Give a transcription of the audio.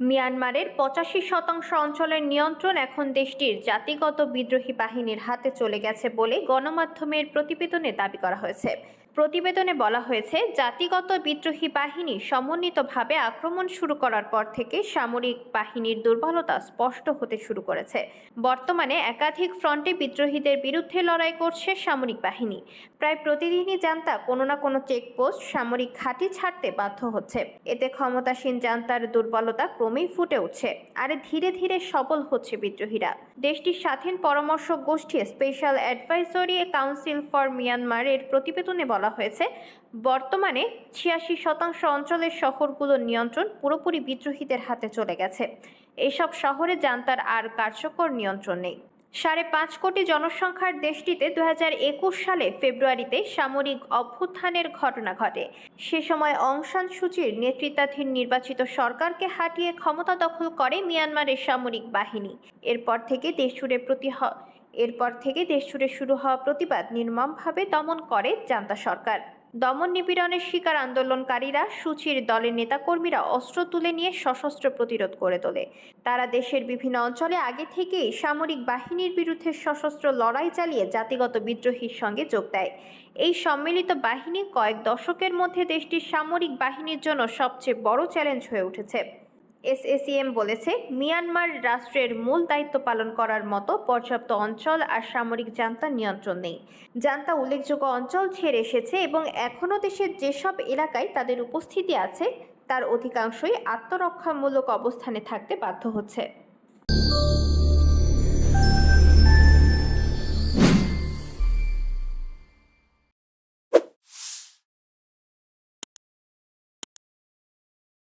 মিয়ানমারের পঁচাশি শতাংশ অঞ্চলের নিয়ন্ত্রণ এখন দেশটির জাতিগত বিদ্রোহী বাহিনীর হাতে চলে গেছে বলে গণমাধ্যমের প্রতিবেদনে দাবি করা হয়েছে। প্রতিবেদনে বলা হয়েছে, জাতিগত বিদ্রোহী বাহিনী সমন্বিতভাবে আক্রমণ শুরু করার পর থেকে সামরিক বাহিনীর দুর্বলতা স্পষ্ট হতে শুরু করেছে। বর্তমানে একাধিক ফ্রন্টে বিদ্রোহীদের বিরুদ্ধে লড়াই করছে সামরিক বাহিনী। প্রায় প্রতিদিনই জান্তা কোনো না কোনো চেকপোস্ট সামরিক ঘাঁটি ছাড়তে বাধ্য হচ্ছে। এতে ক্ষমতাসীন জান্তার দুর্বলতা ক্রমেই ফুটে উঠছে। আর ধীরে ধীরে সফল হচ্ছে বিদ্রোহীরা। দেশটির স্বাধীন পরামর্শ গোষ্ঠী স্পেশাল অ্যাডভাইজরি কাউন্সিল ফর মিয়ানমারের প্রতিবেদনে বলা হয়েছে, বর্তমানে ছিয়াশি শতাংশ অঞ্চলের শহরগুলোর নিয়ন্ত্রণ পুরোপুরি বিদ্রোহীদের হাতে চলে গেছে। এসব শহরে জান্তার আর কার্যকর নিয়ন্ত্রণ নেই। সাড়ে পাঁচ কোটি জনসংখ্যার দেশটিতে দু সালে ফেব্রুয়ারিতে সামরিক অভ্যুত্থানের ঘটনা ঘটে। সে সময় অং সান সূচির নেতৃত্বাধীন নির্বাচিত সরকারকে হাঁটিয়ে ক্ষমতা দখল করে মিয়ানমারের সামরিক বাহিনী। এরপর থেকে দেশ জুড়ে প্রতি এরপর থেকে দেশ জুড়ে শুরু হওয়া প্রতিবাদ নির্মমভাবে দমন করে জান্তা সরকার। দমন নিপীড়নের শিকার আন্দোলনকারীরা সূচির দলের নেতাকর্মীরা অস্ত্র তুলে নিয়ে সশস্ত্র প্রতিরোধ করে তোলে। তারা দেশের বিভিন্ন অঞ্চলে আগে থেকেই সামরিক বাহিনীর বিরুদ্ধে সশস্ত্র লড়াই চালিয়ে জাতিগত বিদ্রোহীর সঙ্গে যোগ দেয়। এই সম্মিলিত বাহিনী কয়েক দশকের মধ্যে দেশটির সামরিক বাহিনীর জন্য সবচেয়ে বড় চ্যালেঞ্জ হয়ে উঠেছে। এসএসিএম বলেছে, মিয়ানমার রাষ্ট্রের মূল দায়িত্ব পালন করার মতো পর্যাপ্ত অঞ্চল আর সামরিক জান্তা নিয়ন্ত্রণ নেই। জান্তা উল্লেখযোগ্য অঞ্চল ছেড়ে এসেছে এবং এখনও দেশের যেসব এলাকায় তাদের উপস্থিতি আছে, তার অধিকাংশই আত্মরক্ষামূলক অবস্থানে থাকতে বাধ্য হচ্ছে।